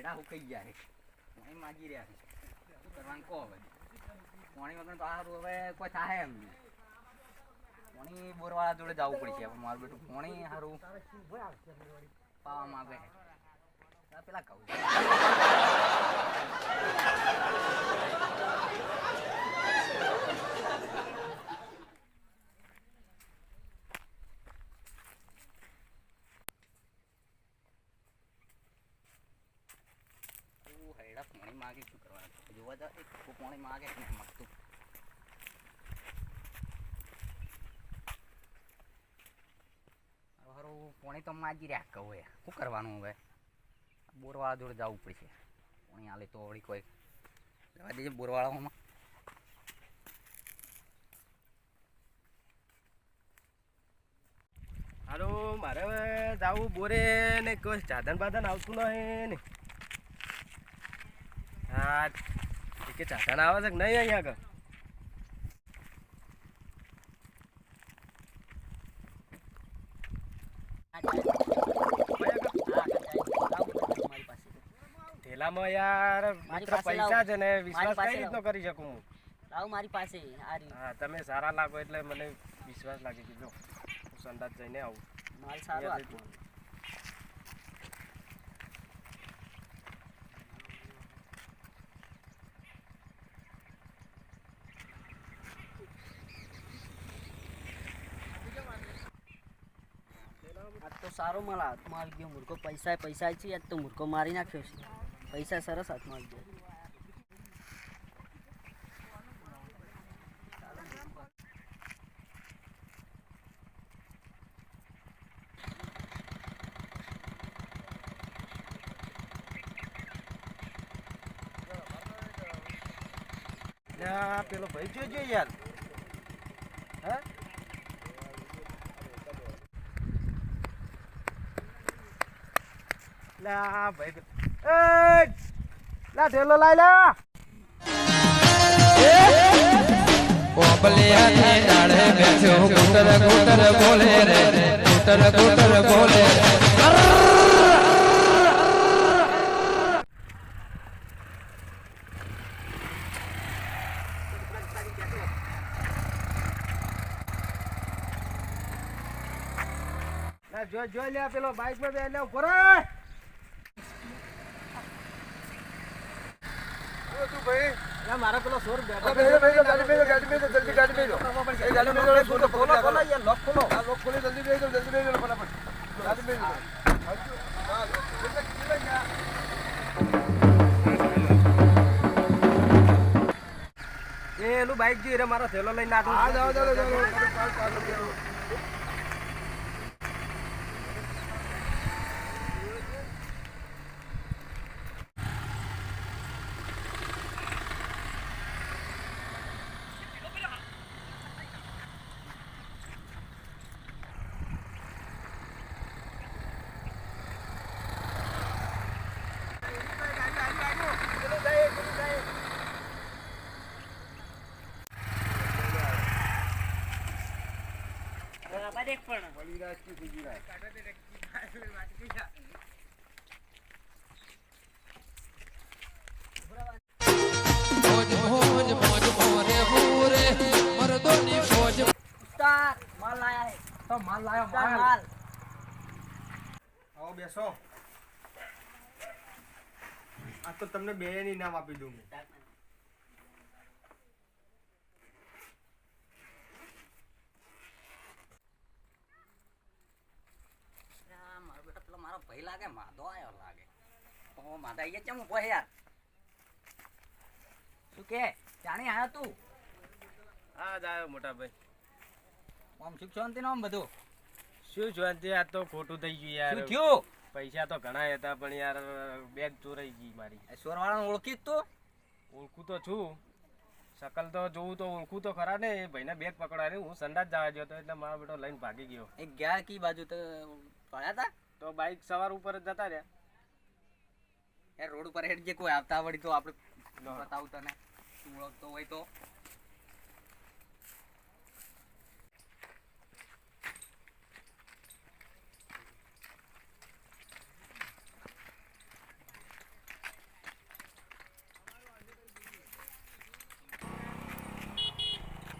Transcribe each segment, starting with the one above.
હેડા હુકાઈ ગયા છે. પાણી માગી રહ્યા છે. શું કરવાનું કહો હવે? પાણી વગર તો આ હવે કોઈ થાય એમ નહીં. પાણી બોરવાળા જોડે જવું પડશે હવે મારું બેટું. પાણી સારું પાવા માગે પેલા કહું તું હેડા પાણી માગે શું કરવાનું? જોવા જાવ, એક પાણી માગે કે નહીં માગતું? હારું તો માગી રહ્યા કહું એ. શું કરવાનું હવે? બોરવાળા જોડે જવું પડશે. પાણી આલે તો વળી કોઈ જવા દેજે બોરવાળાઓમાં. હાલો, મારે હવે જાવું બોરે ને કોઈ સાધન બાધન આવતું નહીં ને. હા કે સાધન આવે છે કે નહીં અહીંયા આગળ? થેલામાં યાર માત્ર પૈસા છે ને વિશ્વાસ કઈ રીતનો કરી શકું હું? લાવ મારી પાસે હા તમે સારા લાગો એટલે મને વિશ્વાસ લાગી ગયો. હું સંદાજ જઈને આવું. માલ સારો સારો માલ હાથમાં આવી ગયો. મૂર્ખો પૈસા પૈસા છે તો મૂર્ખો મારી નાખ્યો છે. પૈસા સરસ હાથમાં આવી ગયા. પેલો ભાઈ જોજો યાર. હે? લા ભાઈ એ લા પેલો બાઈકમાં બે લે ઊભો રે તું ભાઈ મારો પેલો સોર બેઠો ગાડી બેસો, ગાડી બેસો, જલ્દી ગાડી બેસો. એ ગાડી એ ખોલો, ખોલો, ખોલો, યાર લોક ખોલો આ લોક ખોલી, જલ્દી બેસો, જલ્દી બેસો, ફટાફટ. ગાડી બેસો. હા, એનું બાઈક જોઈ રે મારો થેલો લઈને નાખું હા, જાઓ, જાઓ, જાઓ, જાઓ. પણ. પાછળ, કી મોજ મોજ મોજ મોરે મોરે મરદોની ફોજ ઉસ્તાદ, માલ લાયા હે. તો માલ લાયો માલ. માલ. આવો બેસો. આ તો તમને બે ની નામ આપી દઉં હું. આ મારો બેટો પેલો મારો ભાઈ લાગે માધો આવ્યો લાગે. ઓ માધા એ ચમ ઊભો યાર? શું કે? જાણી આવ્યો તું? હા આવ્યો મોટા ભાઈ. આમ સુખ શાંતિ નો આમ બધું? શું શાંતિ? આ તો ખોટું થઈ ગયું યાર. શું થયું? પૈસા તો ઘણા હતા પણ યાર બેગ ચોરાઈ ગઈ મારી. સોરવાળાને ઓળખી જ તો? ઓળખું તો છું. શકલ તો જોઉં તો ઓળખું તો ખરા ને એ ભાઈને બેગ પકડાવી હું સંડાસ જવા ગયો હતો એટલે મારો બેટો લઈને ભાગી ગયો. એક ગયા કી બાજુ તો પડ્યા તા? તો બાઈક સવાર ઉપર જ જતા રહ્યા. યાર રોડ ઉપર હેડ જે કોઈ આવતા વળી તો આપણે બતાવું તને. તું ઓળખતો હોય તો.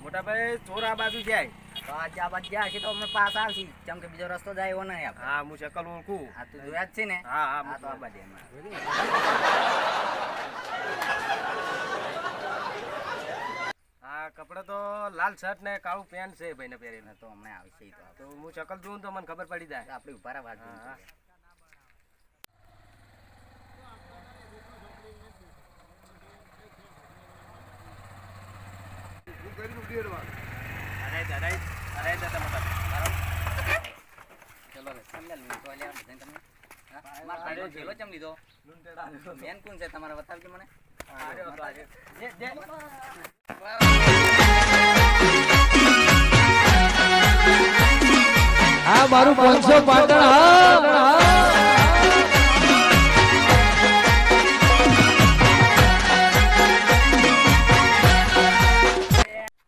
મોટા ભાઈ ચોર આ બાજુ જાય. તો આજે આ બાજુ જ્યાં છે તો અમે પાસ આવશી. કેમ કે બીજો રસ્તો જાય એવો નહીં આપણે. હા હું ચકલ ઓળખું હા તું જોયા જ છે ને? હા હા હા તો આ બાજુ એમાં. હા કપડા તો લાલ શર્ટ ને કાળું પેન્ટ છે ભાઈને પહેરીને. તો અમે આવશે તો તો હું ચકલ જોઉં તો મને ખબર પડી જાય. આપણે ઊભા રહા વાત કરીને ઉડેડવાનું. અરે દાદા અરે દાદા મોટા ચલો લે ચાલ લે લે આ તમે મારા ભાઈનો થેલો ચમ લીધો બેન કોણ છે તમારે બતાવજો મને આર્યો હતો આજે. જે જે આ મારું પાંચસો પાટણ, હા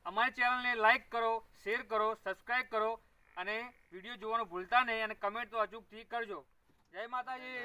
અમારી ચેનલને લાઈક કરો શેર કરો સબસ્ક્રાઇબ કરો અને વીડિયો જોવાનું ભૂલતા નહીં અને કમેન્ટ તો અચૂકથી કરજો. જય માતાજી.